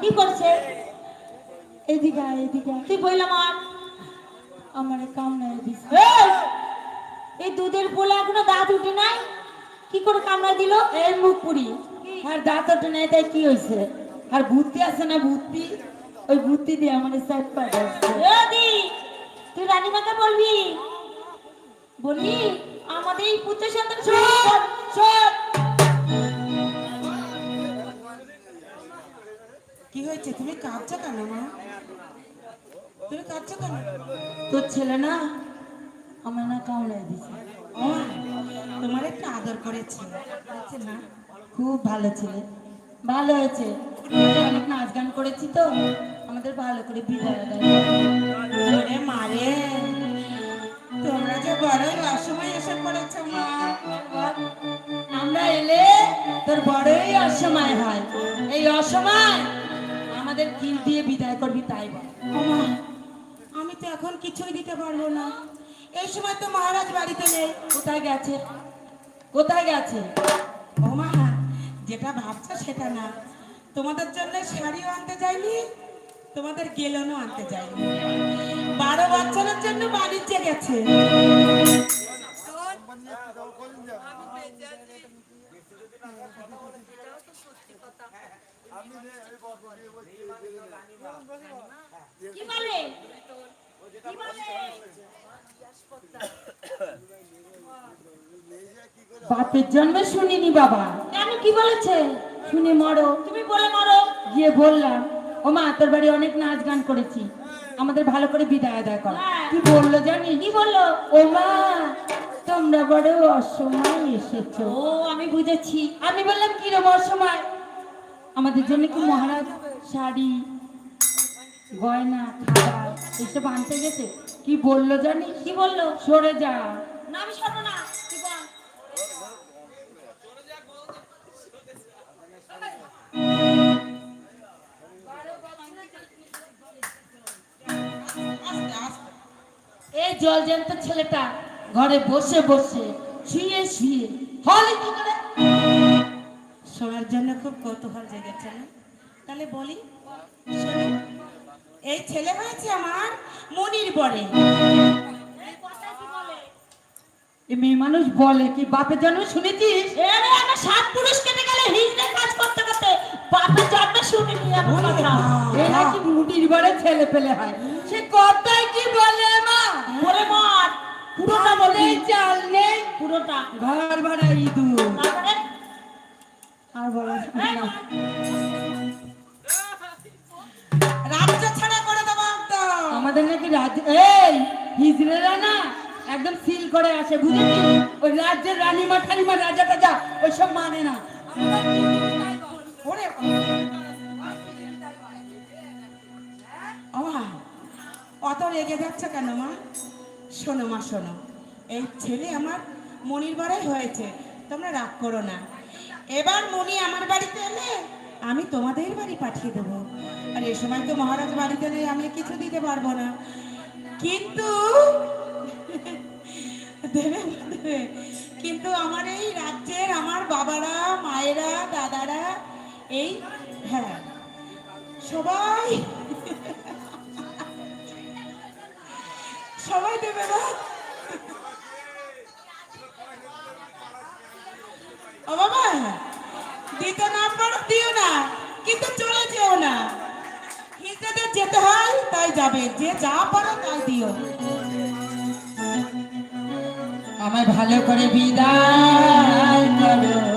কি করছে? এদিকে এদিকে তুই বললাম আর আমার কামড়ায় দিছে এই! দুধের পোলা এখনও দাঁত উঠে নাই? কি করে কামড়া দিল? এই মুখ পুরি আর দাঁত ওঠে নাই তাই কি হয়েছে আর ভূতি আছে না ভূতি ওই ভূতি দিয়ে আমার সাইড পাঠাচ্ছে দি তুই রানীমাকে বলবি? বলবি আমাদের এই পুত্র সন্তান সব সব। হয়েছে তুমি কাঁদছো কেন মা? তুমি কাঁদছো কেন? তোর ছেলে না আমার না কামড়ায় দিছে। ও তোমার একটু আদর করেছে না খুব ভালো ছেলে। ভালো হয়েছে। অনেক নাচ গান করেছি তো। আমাদের ভালো করে বিদায় দেয়। মারে তোমরা যে বড়ই অসময় এসে পড়েছো মা। আমরা এলে তোর বড়ই অসময় হয়। এই অসময় আমাদের কি দিয়ে বিদায় করবি তাই বল। আমি তো এখন কিছুই দিতে পারব না। এই সময় তো মহারাজ বাড়িতে নেই। কোথায় গেছে? কোথায় গেছে? যেটা ভাবছ সেটা না। তোমাদের জন্য শাড়িও আনতে যাইনি তোমাদের গেলনও আনতে যাইনি। বারো বছরের জন্য বাণিজ্যে গেছে। কি বলে কি বলে বাপের জন্মে শুনিনি বাবা। কেন? কি বলেছে? শুনে মরো। তুমি বলে মারো। গিয়ে বললাম ও মা তোর বাড়ি অনেক নাচ গান করেছি। আমাদের ভালো করে বিদায় আদায় কর। হ্যাঁ। কি বলল জানি কি বলল? ও মা তোমরা বড় অসময় এসেছ। ও আমি বুঝেছি। আমি বললাম কি রকম অসময়? আমাদের জন্য কি মহারাজ শাড়ি গয়না খাবার এসব আনতে গেছে? কি বলল জানি কি বলল? সরে যা। না আমি না। এই জলজ্যান্ত ছেলেটা ঘরে বসে বসে শুয়ে শুয়ে হলে কি করে? শোনার জন্য খুব কৌতূহল জেগেছে না? তাহলে বলি এই ছেলে হয়েছে আমার মনির বরে। মেয়ে মানুষ বলে কি বাপের জন্ম শুনেছিস? আমার সাত পুরুষ কেটে গেলে হিজড়ে কাজ করতে করতে বাপের জন্মে শুনিনি এমন কথা। এ নাকি মুটির বড় ছেলে পেলে হয়? সে কথাই কি বলে মা? বলে মার পুরোটা নেই চাল নেই পুরোটা। ঘর ভাড়া ইঁদুর তারপরে আর বলো এই না। রাজ্য ছাড়া করে দেবো একদম আমাদের নাকি রাজ্য এই হিজড়েরা না একদম সিল করে আসে বুঝেছিস ওই রাজ্যের রানীমা ঠানিমা রাজা টাজা ওইসব মানে না। ওরে অত রেগে যাচ্ছে কেন মা? শোনো মা শোনো। এই ছেলে আমার মনির বাড়াই হয়েছে। তোমরা রাগ করো না। এবার মনি আমার বাড়িতে এলে আমি তোমাদের বাড়ি পাঠিয়ে দেবো। আর এ সময় তো মহারাজ বাড়িতে নেই, আমি কিছু দিতে পারব না। কিন্তু কিন্তু আমার এই রাজ্যের আমার বাবারা, মায়েরা, দাদারা, এই হ্যাঁ সবাই সবাই দেবে না। ও বাবা দিতে না পারো দিও না, কিন্তু চলে যেও না। হিজড়াদের যেতে হয়, তাই যাবে। যে যা পারো, তাই দিও। আমায় ভালো করে বিদায় করো।